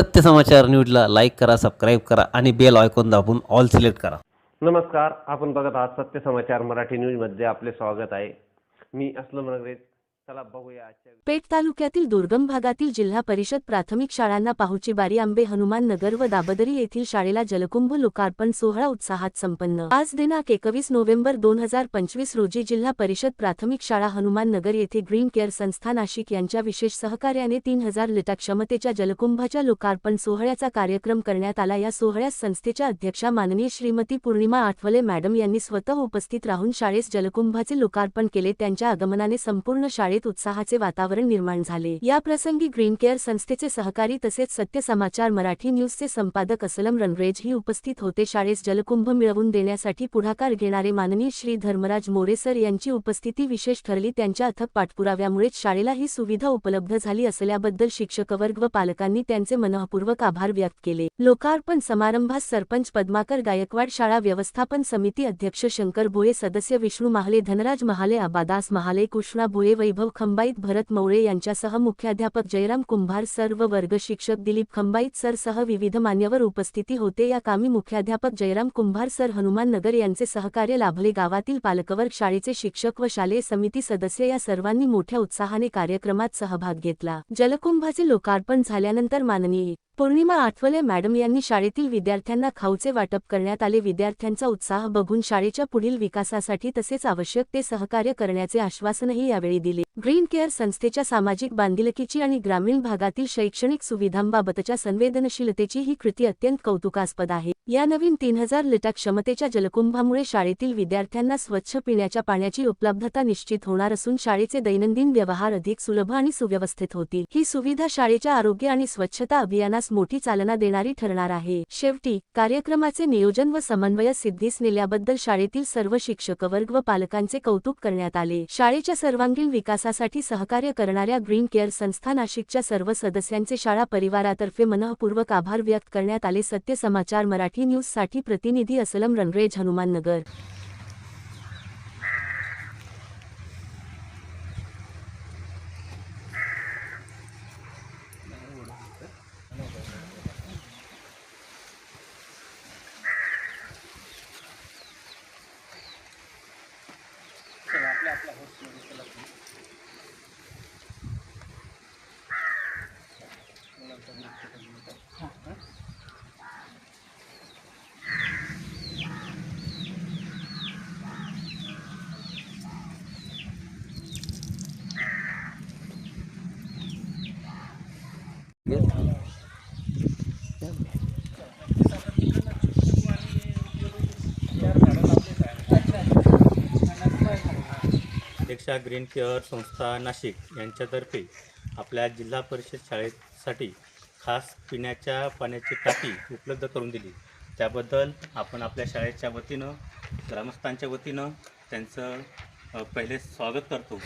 सत्य समाचार न्यूजला लाईक करा सबस्क्राईब करा आणि बेल आयकॉन दाबून ऑल सिलेक्ट करा. नमस्कार आपण बघत आहात सत्य समाचार मराठी न्यूजमध्ये आपले स्वागत आहे. मी असलम नगरे चला बघूया आजच्या पेठ तालुक्यातील दुर्गम भागातील जिल्हा परिषद प्राथमिक शाळांना पाहुची बारी आंबे हनुमान नगर व दाबदरी येथील शाळेला जलकुंभ लोकार्पण सोहळा उत्साहात संपन्न. आज दिनांक एकवीस नोव्हेंबर दोन हजार पंचवीस रोजी जिल्हा परिषद प्राथमिक शाळा हनुमान नगर येथे ग्रीन केअर संस्था नाशिक यांच्या विशेष सहकार्याने तीन हजार लिटर क्षमतेच्या जलकुंभाच्या लोकार्पण सोहळ्याचा कार्यक्रम करण्यात आला. या सोहळ्यास संस्थेच्या अध्यक्षा माननीय श्रीमती पूर्णिमा आठवले मॅडम यांनी स्वतः उपस्थित राहून शाळेस जलकुंभाचे लोकार्पण केले. त्यांच्या आगमनाने संपूर्ण शाळेत उत्साहाचे वातावरण निर्माण झाले. या प्रसंगी ग्रीन केअर संस्थेचे सहकारी तसेच सत्य समाचार मराठी न्यूजचे संपादक असलम रणरेज ही उपस्थित होते. शाळेस जलकुंभ मिळवून देण्यासाठी पुढाकार घेणारे माननीय श्री धर्मराज मोरेसर यांची उपस्थिती विशेष ठरली. त्यांच्या अथक पाठपुराव्यामुळेच शाळेला ही सुविधा उपलब्ध झाली असल्याबद्दल शिक्षकवर्ग व पालकांनी त्यांचे मनःपूर्वक आभार व्यक्त केले. लोकार्पण समारंभास सरपंच पद्माकर गायकवाड शाळा व्यवस्थापन समिती अध्यक्ष शंकर भोये सदस्य विष्णू महाले धनराज महाले आबादास महाले कृष्णा भोये वैभव खंबाईत भरत मवळे यांच्यासह मुख्याध्यापक जयराम कुंभार सर व वर्ग शिक्षक दिलीप खंबाईत सर सह विविध मान्यवर उपस्थिती होते. या कामी मुख्याध्यापक जयराम कुंभार सर हनुमान नगर यांचे सहकार्य लाभले. गावातील पालकवर्ग शाळेचे शिक्षक व शालेय समिती सदस्य या सर्वांनी मोठ्या उत्साहाने कार्यक्रमात सहभाग घेतला. जलकुंभाचे लोकार्पण झाल्यानंतर माननीय पौर्णिमा आठवले मॅडम यांनी शाळेतील विद्यार्थ्यांना खाऊचे वाटप करण्यात आले. विद्यार्थ्यांचा उत्साह बघून शाळेच्या पुढील विकासासाठी तसेच आवश्यक ते सहकार्य करण्याचे आश्वासनही यावेळी दिले. ग्रीन केअर संस्थेच्या सामाजिक बांधिलकीची आणि ग्रामीण भागातील शैक्षणिक सुविधांबाबतच्या संवेदनशीलतेची ही कृती अत्यंत कौतुकास्पद आहे. या नवीन तीन हजार लिटर क्षमतेच्या जलकुंभामुळे शाळेतील विद्यार्थ्यांना स्वच्छ पिण्याच्या पाण्याची उपलब्धता निश्चित होणार असून शाळेचे दैनंदिन व्यवहार अधिक सुलभ आणि सुव्यवस्थित होतील. ही सुविधा शाळेच्या आरोग्य आणि स्वच्छता अभियानास मोठी चालना देणारी ठरणार आहे. शेवटी कार्यक्रमाचे नियोजन व समन्वय सिद्धीस नेल्याबद्दल शाळेतील सर्व शिक्षक वर्ग व पालकांचे कौतुक करण्यात आले. शाळेच्या सर्वांगीण विकासासाठी सहकार्य करणाऱ्या ग्रीन केअर संस्था नाशिकच्या सर्व सदस्यांचे शाळा परिवारातर्फे मनःपूर्वक आभार व्यक्त करण्यात आले. सत्य समाचार मराठी न्यूजसाठी प्रतिनिधी असलम रणरेज हनुमाननगर. अध्यक्षा ग्रीन केअर संस्था नाशिक यांच्यातर्फे आपल्या जिल्हा परिषद शाळेसाठी खास पिण्याच्या पाण्याची टाकी उपलब्ध करून दिली. त्याबद्दल आपण आपल्या शाळेच्या वतीनं ग्रामस्थांच्या वतीनं त्यांचं पहिले स्वागत करतो.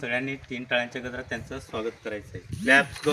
सगळ्यांनी तीन टाळ्यांच्या गजरात त्यांचं स्वागत करायचं आहे लॅब्स गो